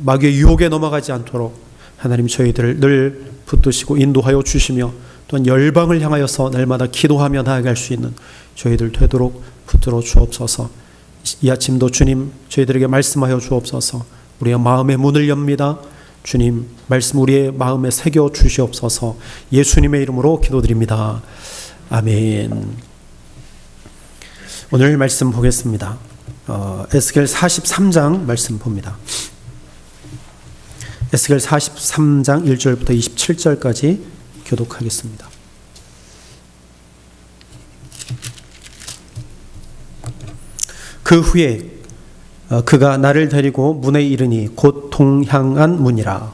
마귀의 유혹에 넘어가지 않도록 하나님 저희들을 늘 붙드시고 인도하여 주시며 또한 열방을 향하여서 날마다 기도하며 나아갈 수 있는 저희들 되도록 붙들어 주옵소서. 이 아침도 주님 저희들에게 말씀하여 주옵소서. 우리의 마음의 문을 엽니다. 주님 말씀 우리의 마음에 새겨 주시옵소서. 예수님의 이름으로 기도드립니다. 아멘. 오늘 말씀 보겠습니다. 어, 에스겔 43장 말씀 봅니다. 에스겔 43장 1절부터 27절까지 교독하겠습니다. 그 후에 어, 그가 나를 데리고 문에 이르니 곧 동향한 문이라.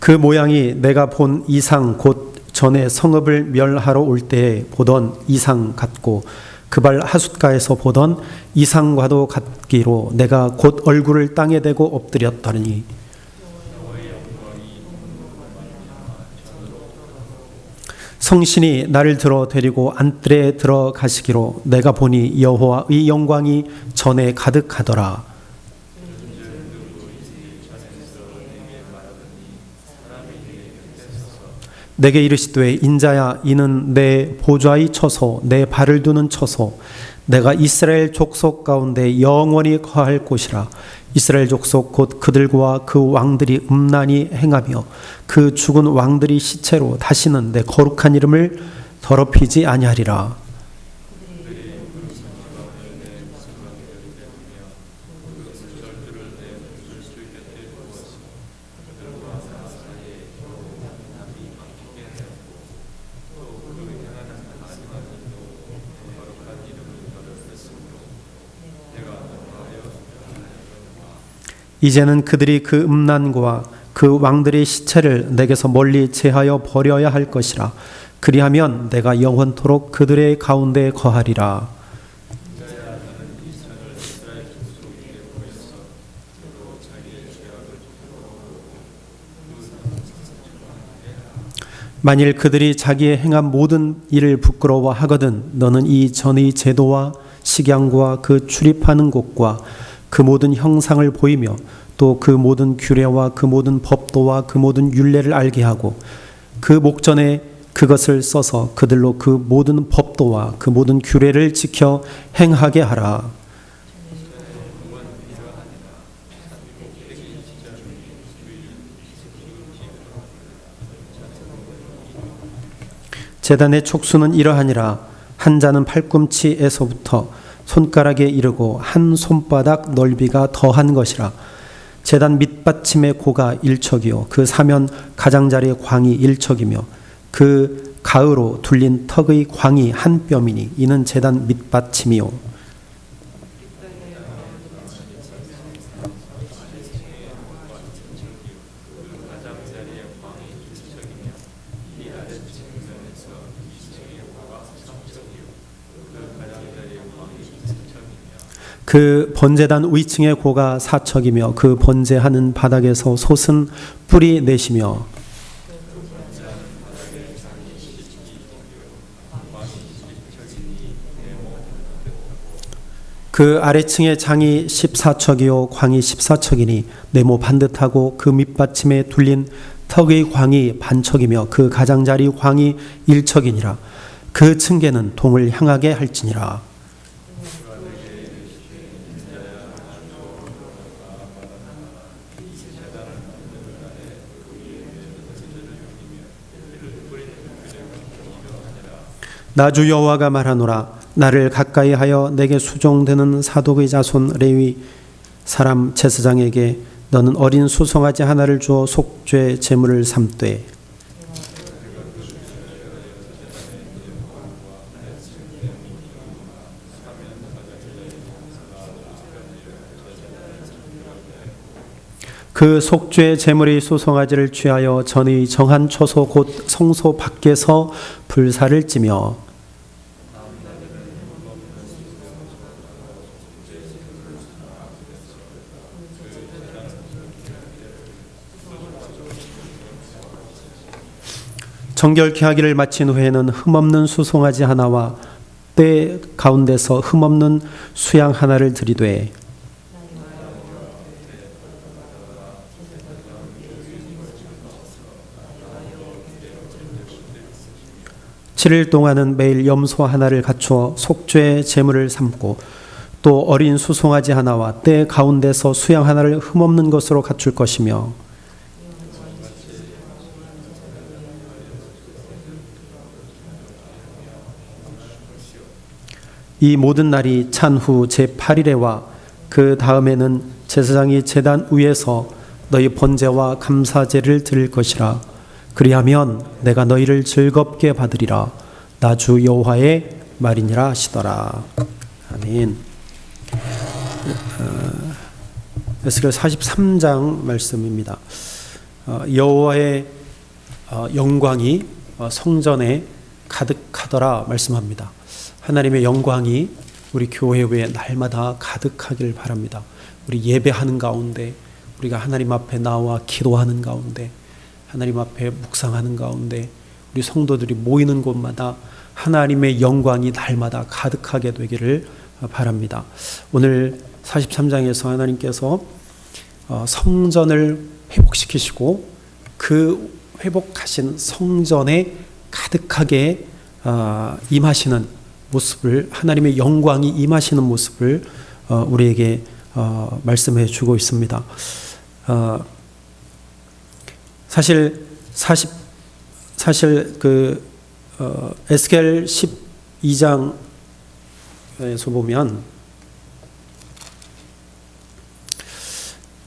그 모양이 내가 본 이상 곧 전에 성읍을 멸하러 올 때에 보던 이상 같고 그발 하숫가에서 보던 이상과도 같기로 내가 곧 얼굴을 땅에 대고 엎드렸더니 성신이 나를 들어 데리고 안뜰에 들어가시기로 내가 보니 여호와의 영광이 전에 가득하더라. 내게 이르시되 인자야 이는 내 보좌의 처소 내 발을 두는 처소. 내가 이스라엘 족속 가운데 영원히 거할 곳이라. 이스라엘 족속 곧 그들과 그 왕들이 음란히 행하며 그 죽은 왕들이 시체로 다시는 내 거룩한 이름을 더럽히지 아니하리라 이제는 그들이 그 음란과 그 왕들의 시체를 내게서 멀리 제하여 버려야 할 것이라. 그리하면 내가 영원토록 그들의 가운데 거하리라. 만일 그들이 자기의 행한 모든 일을 부끄러워하거든 너는 이 전의 제도와 식양과 그 출입하는 곳과 그 모든 형상을 보이며 또 그 모든 규례와 그 모든 법도와 그 모든 율례를 알게 하고 그 목전에 그것을 써서 그들로 그 모든 법도와 그 모든 규례를 지켜 행하게 하라. 재단의 촉수는 이러하니라 한 자는 팔꿈치에서부터 손가락에 이르고 한 손바닥 넓이가 더한 것이라. 재단 밑받침의 고가 일척이요. 그 사면 가장자리의 광이 일척이며 그 가으로 둘린 턱의 광이 한 뼘이니 이는 재단 밑받침이요 그 번제단 위층의 고가 사척이며 그 번제하는 바닥에서 솟은 뿌리 내시며 그 아래층의 장이 14척이요 광이 14척이니 네모 반듯하고 그 밑받침에 둘린 턱의 광이 반척이며 그 가장자리 광이 1척이니라. 그 층계는 동을 향하게 할지니라 나주 여호와가 말하노라 나를 가까이 하여 내게 수종되는 사독의 자손 레위 사람 제사장에게 너는 어린 수송아지 하나를 주어 속죄 제물을 삼되 그 속죄 제물의 소송아지를 취하여 전의 정한 처소 곧 성소 밖에서 불사를 찌며 정결케 하기를 마친 후에는 흠없는 수송아지 하나와 때 가운데서 흠없는 수양 하나를 들이되 칠일 동안은 매일 염소 하나를 갖추어 속죄 제물을 삼고 또 어린 수송아지 하나와 때 가운데서 수양 하나를 흠없는 것으로 갖출 것이며 이 모든 날이 찬후 제8일에와 그 다음에는 제사장이 제단 위에서 너희 번제와 감사제를 드릴 것이라 그리하면 내가 너희를 즐겁게 받으리라. 나 주 여호와의 말이니라 하시더라. 아멘. 어, 에스겔 43장 말씀입니다. 어, 여호와의 어, 영광이 어, 성전에 가득하더라 말씀합니다. 하나님의 영광이 우리 교회 외에 날마다 가득하길 바랍니다. 우리 예배하는 가운데 우리가 하나님 앞에 나와 기도하는 가운데 하나님 앞에 묵상하는 가운데 우리 성도들이 모이는 곳마다 하나님의 영광이 날마다 가득하게 되기를 바랍니다. 오늘 43장에서 하나님께서 어, 성전을 회복시키시고 그 회복하신 성전에 가득하게 어, 임하시는 모습을 하나님의 영광이 임하시는 모습을 어, 우리에게 어, 말씀해 주고 있습니다. 어, 사실 40 사실 그 어, 에스겔 12장에서 보면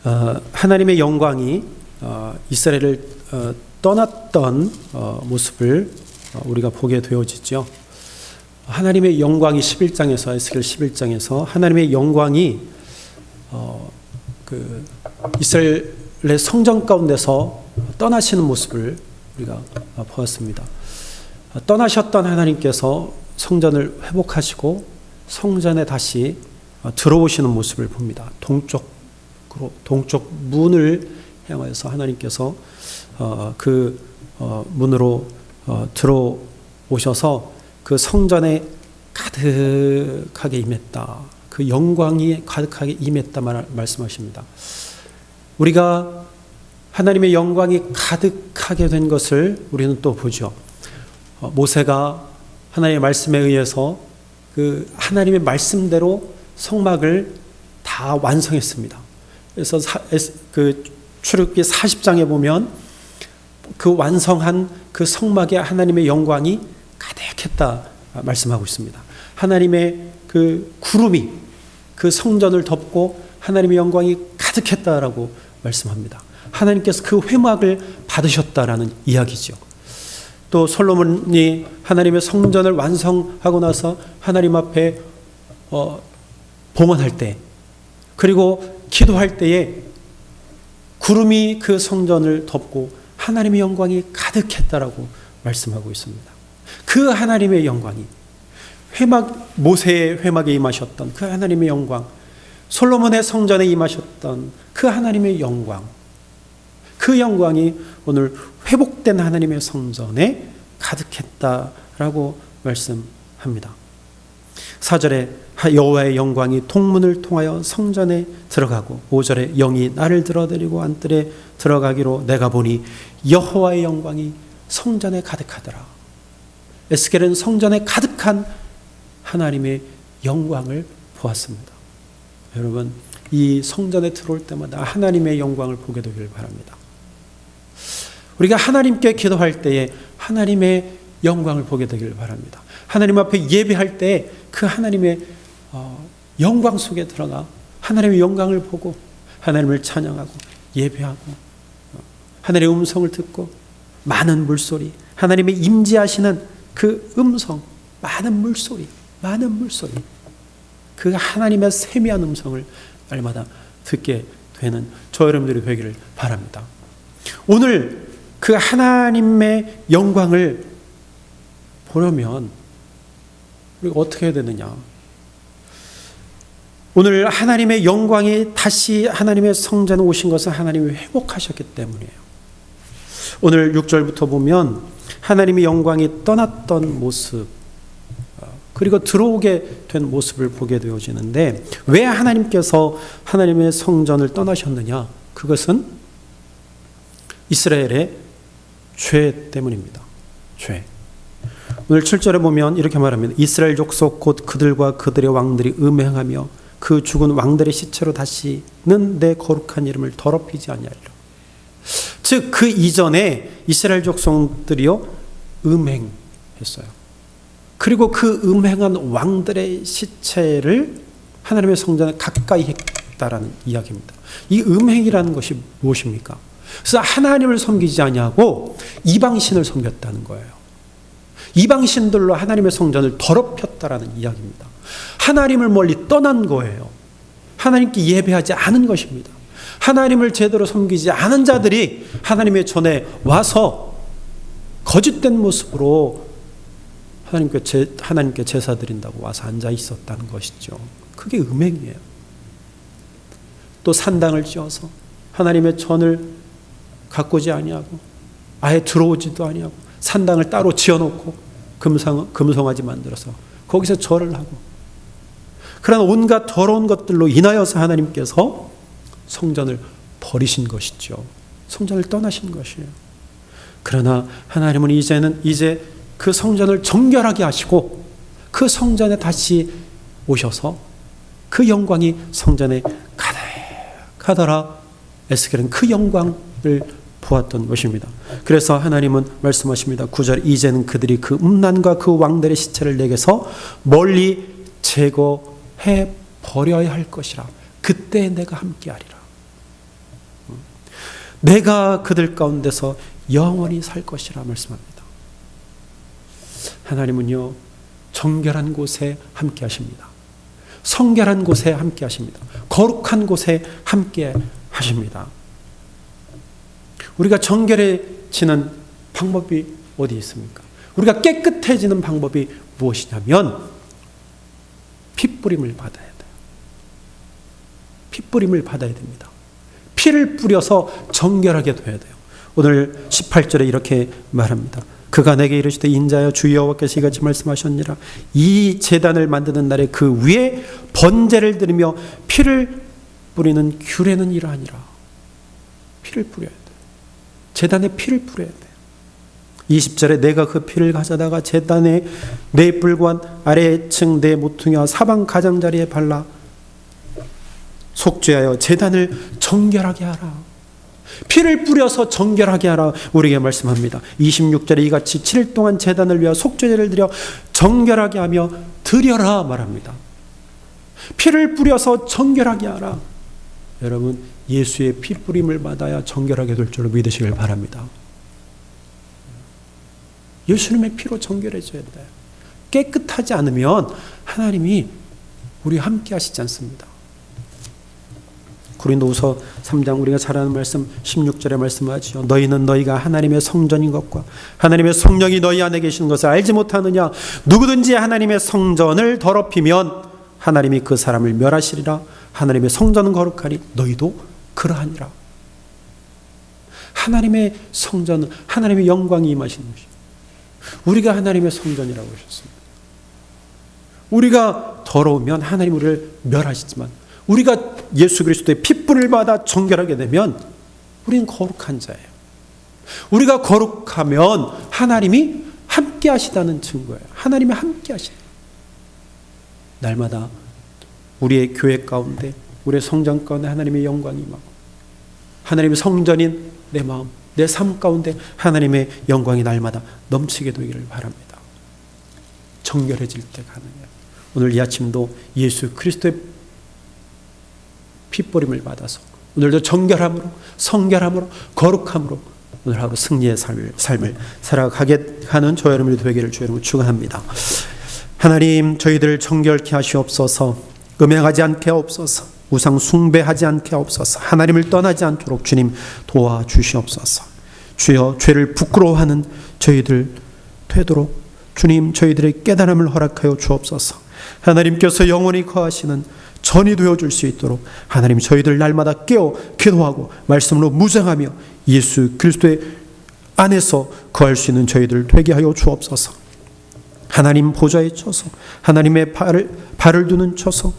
어, 하나님의 영광이 어, 이스라엘을 어, 떠났던 어, 모습을 어, 우리가 보게 되어지죠. 하나님의 영광이 11장에서 에스겔 11장에서 하나님의 영광이 어, 그 이스라엘의 성전 가운데서 떠나시는 모습을 우리가 보았습니다. 떠나셨던 하나님께서 성전을 회복하시고 성전에 다시 들어오시는 모습을 봅니다. 동쪽으로 동쪽 문을 향하여서 하나님께서 어, 그 어, 문으로 어, 들어오셔서 그 성전에 가득하게 임했다. 그 영광이 가득하게 임했다 말, 말씀하십니다. 우리가 하나님의 영광이 가득하게 된 것을 우리는 또 보죠. 어, 모세가 하나님의 말씀에 의해서 그 하나님의 말씀대로 성막을 다 완성했습니다. 그래서 사, 그 출애굽기 40장에 보면 그 완성한 그 성막에 하나님의 영광이 가득했다 말씀하고 있습니다. 하나님의 그 구름이 그 성전을 덮고 하나님의 영광이 가득했다라고 말씀합니다. 하나님께서 그 회막을 받으셨다라는 이야기죠. 또 솔로몬이 하나님의 성전을 완성하고 나서 하나님 앞에 어, 봉헌할 때 그리고 기도할 때에 구름이 그 성전을 덮고 하나님의 영광이 가득했다라고 말씀하고 있습니다. 그 하나님의 영광이 회막 모세의 회막에 임하셨던 그 하나님의 영광, 솔로몬의 성전에 임하셨던 그 하나님의 영광, 그 영광이 오늘 회복된 하나님의 성전에 가득했다라고 말씀합니다. 4절에 여호와의 영광이 통문을 통하여 성전에 들어가고 5절에 영이 나를 들어드리고 안뜰에 들어가기로 내가 보니 여호와의 영광이 성전에 가득하더라. 에스겔은 성전에 가득한 하나님의 영광을 보았습니다. 여러분, 이 성전에 들어올 때마다 하나님의 영광을 보게 되기를 바랍니다. 우리가 하나님께 기도할 때에 하나님의 영광을 보게 되기를 바랍니다. 하나님 앞에 예배할 때 그 하나님의 어, 영광 속에 들어가 하나님의 영광을 보고 하나님을 찬양하고 예배하고 어, 하나님의 음성을 듣고 많은 물소리 하나님의 임재하시는 그 음성, 많은 물소리, 많은 물소리, 그 하나님의 세미한 음성을 날마다 듣게 되는 저 여러분들이 되기를 바랍니다. 오늘 그 하나님의 영광을 보려면 우리가 어떻게 해야 되느냐? 오늘 하나님의 영광이 다시 하나님의 성전에 오신 것은 하나님이 회복하셨기 때문이에요. 오늘 6절부터 보면 하나님의 영광이 떠났던 모습 어, 그리고 들어오게 된 모습을 보게 되어지는데 왜 하나님께서 하나님의 성전을 떠나셨느냐? 그것은 이스라엘의 죄 때문입니다. 죄. 오늘 7절에 보면 이렇게 말합니다. 이스라엘 족속 곧 그들과 그들의 왕들이 음행하며 그 죽은 왕들의 시체로 다시는 내 거룩한 이름을 더럽히지 아니하리라. 즉 그 이전에 이스라엘 족속들이요 음행했어요. 그리고 그 음행한 왕들의 시체를 하나님의 성전에 가까이 했다라는 이야기입니다. 이 음행이라는 것이 무엇입니까? 그래서 하나님을 섬기지 아니하고 이방신을 섬겼다는 거예요. 이방신들로 하나님의 성전을 더럽혔다라는 이야기입니다. 하나님을 멀리 떠난 거예요. 하나님께 예배하지 않은 것입니다. 하나님을 제대로 섬기지 않은 자들이 하나님의 전에 와서 거짓된 모습으로 하나님께, 제, 하나님께 제사 드린다고 와서 앉아 있었다는 것이죠. 그게 음행이에요. 또 산당을 지어서 하나님의 전을 가꾸지 아니하고 아예 들어오지도 아니하고 산당을 따로 지어놓고 금상, 금송아지 만들어서 거기서 절을 하고 그런 온갖 더러운 것들로 인하여서 하나님께서 성전을 버리신 것이죠. 성전을 떠나신 것이에요. 그러나 하나님은 이제는 이제 그 성전을 정결하게 하시고 그 성전에 다시 오셔서 그 영광이 성전에 가득하더라. 에스겔은 그 영광을 보았던 것입니다. 그래서 하나님은 말씀하십니다. 9절 이제는 그들이 그 음란과 그 왕들의 시체를 내게서 멀리 제거해 버려야 할 것이라. 그때 내가 함께하리라. 내가 그들 가운데서 영원히 살 것이라 말씀합니다. 하나님은요 정결한 곳에 함께 하십니다. 성결한 곳에 함께 하십니다. 거룩한 곳에 함께 하십니다. 우리가 정결해지는 방법이 어디 있습니까? 우리가 깨끗해지는 방법이 무엇이냐면 핏뿌림을 받아야 돼요. 핏뿌림을 받아야 됩니다. 피를 뿌려서 정결하게 돼야 돼요. 오늘 18절에 이렇게 말합니다. 그가 내게 이르시되 인자여 주 여호와께서 이같이 말씀하셨니라 이 제단을 만드는 날에 그 위에 번제를 드리며 피를 뿌리는 규례는 이러하니라 피를 뿌려야 돼 제단에 피를 뿌려야 돼 20절에 내가 그 피를 가져다가 제단의 네 뿔관 아래층 네 모퉁이와 사방 가장자리에 발라 속죄하여 제단을 정결하게 하라 피를 뿌려서 정결하게 하라 우리에게 말씀합니다. 26절에 이같이 7일 동안 재단을 위하여 속죄제를 드려 정결하게 하며 드려라 말합니다. 피를 뿌려서 정결하게 하라. 여러분 예수의 피 뿌림을 받아야 정결하게 될 줄로 믿으시길 바랍니다. 예수님의 피로 정결해져야 돼요. 깨끗하지 않으면 하나님이 우리 함께 하시지 않습니다. 고린도후서 3장 우리가 잘 아는 말씀 16절에 말씀하죠. 너희는 너희가 하나님의 성전인 것과 하나님의 성령이 너희 안에 계시는 것을 알지 못하느냐? 누구든지 하나님의 성전을 더럽히면 하나님이 그 사람을 멸하시리라. 하나님의 성전은 거룩하니 너희도 그러하니라. 하나님의 성전은 하나님의 영광이 임하시는 것이. 우리가 하나님의 성전이라고 하셨습니다. 우리가 더러우면 하나님 우리를 멸하시지만 우리가 예수 그리스도의 핏불을 받아 정결하게 되면 우리는 거룩한 자예요. 우리가 거룩하면 하나님이 함께 하시다는 증거예요. 하나님이 함께 하시요 날마다 우리의 교회 가운데, 우리의 성장 가운데 하나님의 영광이 임하고, 하나님의 성전인 내 마음, 내 삶 가운데 하나님의 영광이 날마다 넘치게 되기를 바랍니다. 정결해질 때 가능해요. 오늘 이 아침도 예수 그리스도의 핏보림을 받아서 오늘도 정결함으로 성결함으로 거룩함으로 오늘 하루 승리의 삶을, 삶을 살아가게 하는 저 여러분이 되기를 주 여러분 축원합니다. 하나님 저희들 정결케 하시옵소서 음행하지 않게 하옵소서 우상 숭배하지 않게 하옵소서. 하나님을 떠나지 않도록 주님 도와주시옵소서. 주여 죄를 부끄러워하는 저희들 되도록 주님 저희들의 깨달음을 허락하여 주옵소서. 하나님께서 영원히 거하시는 전이 되어 줄 수 있도록 하나님 저희들 날마다 깨어 기도하고 말씀으로 무장하며 예수 그리스도의 안에서 거할 수 있는 저희들 되게 하여 주옵소서. 하나님 보좌에 쳐서 하나님의 발을 발을 두는 처소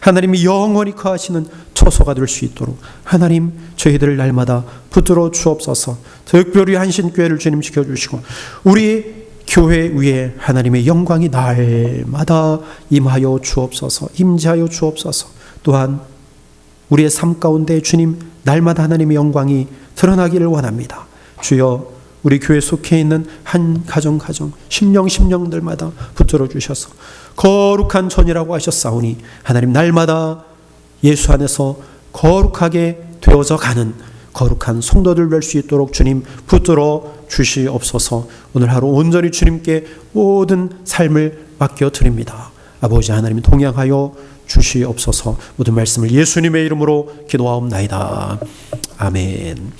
하나님이 영원히 거하시는 처소가 될 수 있도록 하나님 저희들을 날마다 붙들어 주옵소서. 특별히 한신교회를 주님 지켜 주시고 우리 교회 위에 하나님의 영광이 날마다 임하여 주옵소서. 임재하여 주옵소서. 또한 우리의 삶 가운데 주님 날마다 하나님의 영광이 드러나기를 원합니다. 주여 우리 교회 속해 있는 한 가정 가정 심령 심령들마다 붙들어 주셔서 거룩한 전이라고 하셨사오니 하나님 날마다 예수 안에서 거룩하게 되어져 가는 거룩한 성도들 될 수 있도록 주님 붙들어 주시옵소서 오늘 하루 온전히 주님께 모든 삶을 맡겨 드립니다. 아버지 하나님 동양하여 주시옵소서 모든 말씀을 예수님의 이름으로 기도하옵나이다. 아멘.